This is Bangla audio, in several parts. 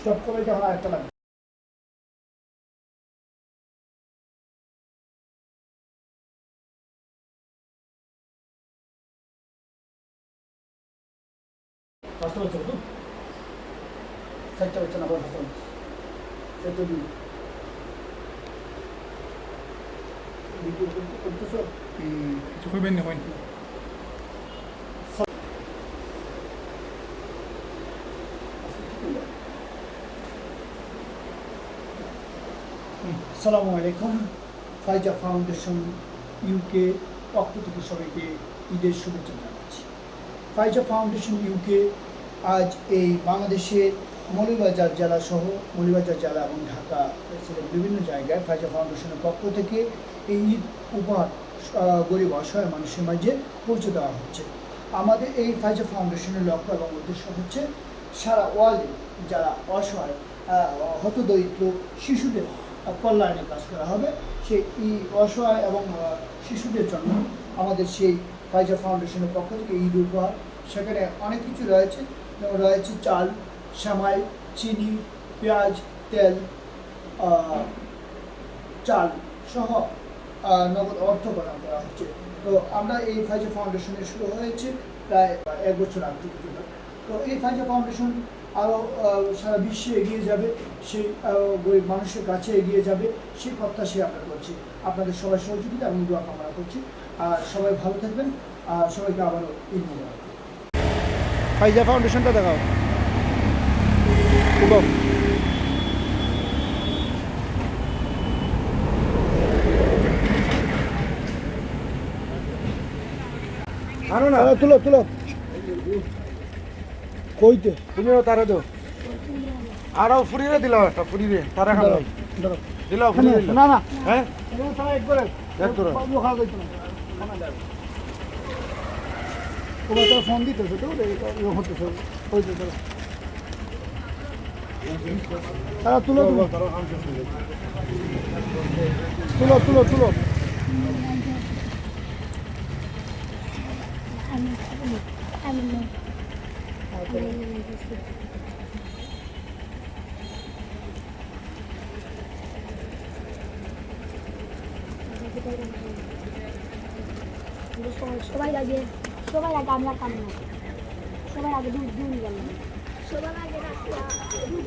স্টপ করে যখন আরেকটা লাগবে। তো চারটা বাচ্চা না বড় হাতে চারটা দিন কিছু করবেন না, হয়নি। আসসালামু আলাইকুম। ফাইজা ফাউন্ডেশন ইউকে পক্ষ থেকে সবাইকে ঈদের শুভেচ্ছা জানাচ্ছি। ফাইজা ফাউন্ডেশন ইউকে আজ এই বাংলাদেশের মৌলভীবাজার জেলা সহ মৌলভীবাজার জেলা এবং ঢাকা বিভিন্ন জায়গায় ফাইজা ফাউন্ডেশনের পক্ষ থেকে এই ঈদ উপহার গরিব অসহায় মানুষের মাঝে পৌঁছে দেওয়া হচ্ছে। আমাদের এই ফাইজা ফাউন্ডেশনের লক্ষ্য এবং উদ্দেশ্য হচ্ছে সারা ওয়ার্ল্ডে যারা অসহায় হতদরিদ্র শিশুদের কল্যাণে কাজ করা হবে। সেই অসহায় এবং শিশুদের জন্য আমাদের সেই ফাইজা ফাউন্ডেশনের পক্ষ থেকে ঈদ উপহার। সেখানে অনেক কিছু রয়েছে, যেমন রয়েছে চাল, সামাই, চিনি, পেঁয়াজ, তেল চাল সহ নগদ অর্থ প্রদান করা হচ্ছে। তো আমরা এই ফাইজা ফাউন্ডেশনের শুরু হয়েছে প্রায় এক বছর আগ তো এই ফাইজা ফাউন্ডেশন আরও সারা বিশ্বে এগিয়ে যাবে সেই গরিব মানুষের কাছে এগিয়ে যাবে সেই প্রত্যাশাই আমরা করছি। আপনাদের সবাই সহযোগিতা এবং দোয়া কামনা করছি। আর সবাই ভালো থাকবেন আর সবাইকে আবারও ঈদ মোবারক। ফাইজা ফাউন্ডেশনটা দেখাও। শুভম আনো না। তুলো তুলো। কইতে। তুমিও তারা দো আরও ফুরিয়ে দিলাম একটা ফুরিয়ে। তারা খালো দিলাও ফুরিয়ে দিলাম না না। হ্যাঁ? তারা। এক করে এক করে। তো ফোন দিতেছে তো ইয়ে হতেছে। ওই তো তারা। তারা তুলো তুলো তুলো তুলো। সবাই আগে সবাই আগে আমরা কামনা সবাই আগে দুধ দুধ গেল সবার আগে বেশি দুধ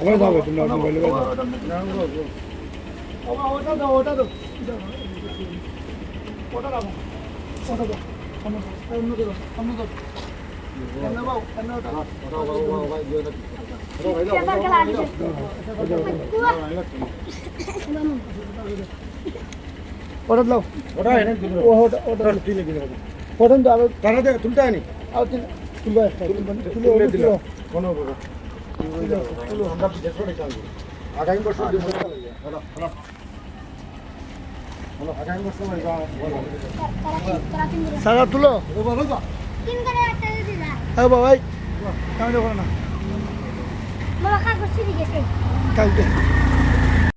ওটা দাও তুমি ওটা মোবাইলে দাও ওটা দাও ওটা দাও ওটা দাও ওটা দাও অন্য দাও অন্য দাও ಒಡದ್ಲ ಒಡ ಏನಾಗ್ತಿದ್ರು ಓಟ ಓಟ ತಿನ್ನಿದ್ದೀನಿ ಒಡೊಂದು ಅದು ತರದೆ ತುಲ್ತಾನಿ ಅವ್ರು ತಿನ್ನ ತುಂಬ ತುಂಬ ತುಂಬ ಕೊನೋಗ್ಬೋದು আগামী বছর সারা তুলো হ্যাঁ বাবাই কেমন না। কালকে।